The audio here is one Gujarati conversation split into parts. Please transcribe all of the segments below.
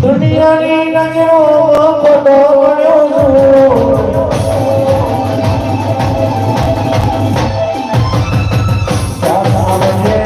દુનિયાની નજરો ખોટો પડ્યો છું આવજે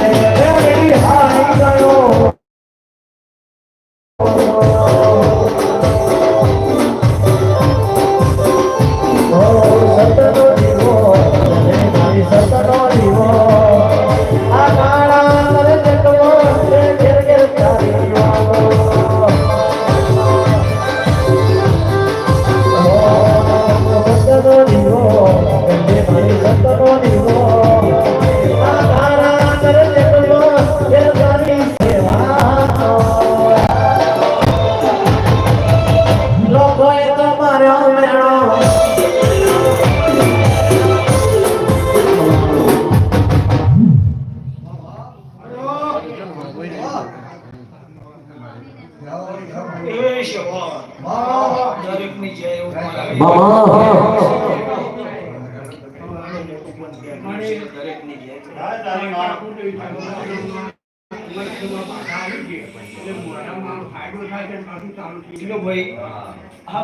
ભાઈ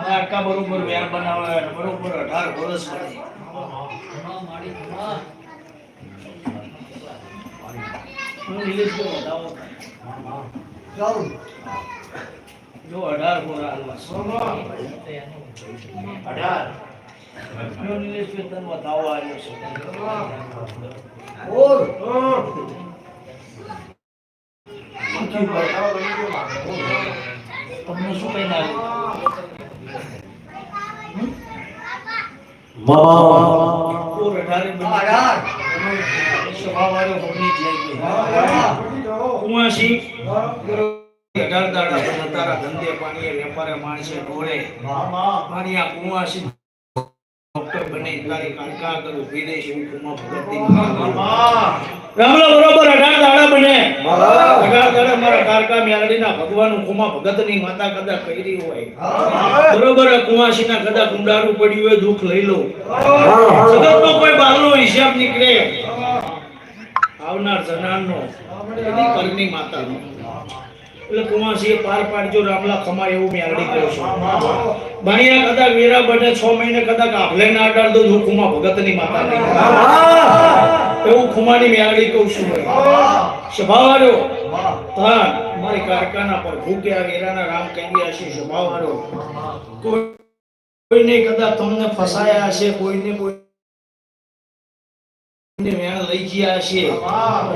બાળકા બરોબર વ્યાર બનાવે બરોબર અઢાર વર્ષ બને હું નિલેશભાઈ વધાવો જો અઢાર પૂરા હાલમાં છે. અઢાર. જો નિલેશભાઈ તને વધાવો આવ્યો છે. તમને શું કઈ ના અઢાર દાડા તારા ધંધે પાણીએ વેપારે માણસે ઢોળે. મારી આ કુંવાસી ડોક્ટર બને તારી કાંકા કરું વિદેશ કુમા રામલા બરોબર અઢાર દાડા બને અઢાર દાડા મારા કારકા મેલડીના ભગવાન કુમા ભગતની માતા કદાચ કરી હોય? બરોબર આ ના કદાચ કુંડારું પડ્યું હોય દુઃખ લઈ લો. જગતનો કોઈ બહારનો હિસાબ નીકળે. આવનાર જનારનો એની કરની માતાનો એટલે કુંવાસીએ પાર પાડજો રામલા ખમા એવું મેં આગળ કહું છું. ભણ્યા કદાચ વેરા બને છ મહિને કદાચ આભલે ના અડાડ દો હું કુમા ભગતની માતા નહીં એવું ખુમાની મેં આગળ કહું છું સ્વભાવવાળો હા મારી કારખાના પર ભૂખ્યા વેરાના રામ કહ્યા છે સ્વભાવવાળો કોઈ કોઈને કદાચ તમને ફસાયા હશે, કોઈને કોઈ વેણ લઈ ગયા છે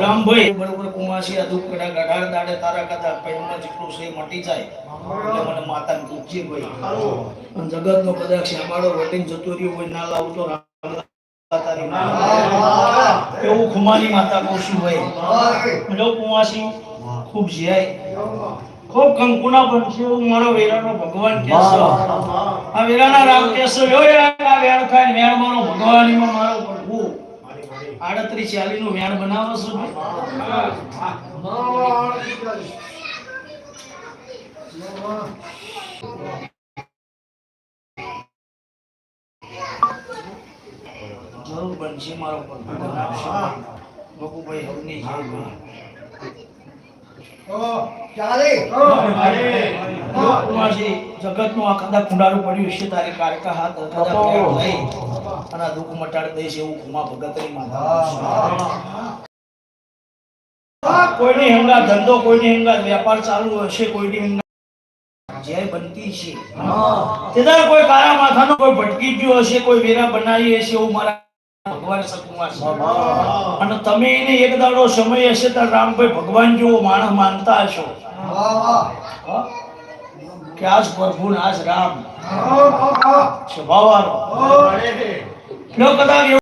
રામભાઈ બરોબર કુમાસી દુઃખ કડા ગઢાર દાડે તારા કદા જેટલું છે મટી જાય. એટલે મને માતાને પૂછજે ભાઈ. જગતનો કદાચ શ્યામાળો વટીને જતો રહ્યો હોય, ના લાવતો રામ. એવું ખુમાની માતા કોશું ભાઈ? જો કુમાસી ખૂબ જીયાય ખૂબ કંકુના બનશે મારો વેરાનો ભગવાન કેશવ આ વેરાના રામ કેશવ એવો "યો યાર, આ વેણ ખાઈને વેણ મારો ભગવાનીમાં મારો પ્રભુ આડત્રીસ ચાલી નું વ્યાણ બનાવો છો ભાઈ? જરૂર બનશે મારો પ્રભુ બનાવશે બકુભાઈ હવની જય. કુમારજી, જગતનું આ કદાચ કુંડારું પડ્યું છે તારી કારકા હાથ અને આ દુઃખ મટાડી દઈશ એવું ખુમા ભગતની માતા કોઈની હંગા ધંધો કોઈની હંગા વેપાર ચાલુ હશે કોઈની હંગા જય બનતી છે. તેદાર કોઈ કારા માથાનો કોઈ ભટકી ગયો હશે કોઈ વેરા બનાવી હશે એવું મારા ભગવાન સકુમાર અને તમે એને એક દાડો સમય હશે તો રામભાઈ ભગવાન જેવો માણસ માનતા હશો? કે આજ પ્રભુ આજ રામ. સ્વભાવ કદાચ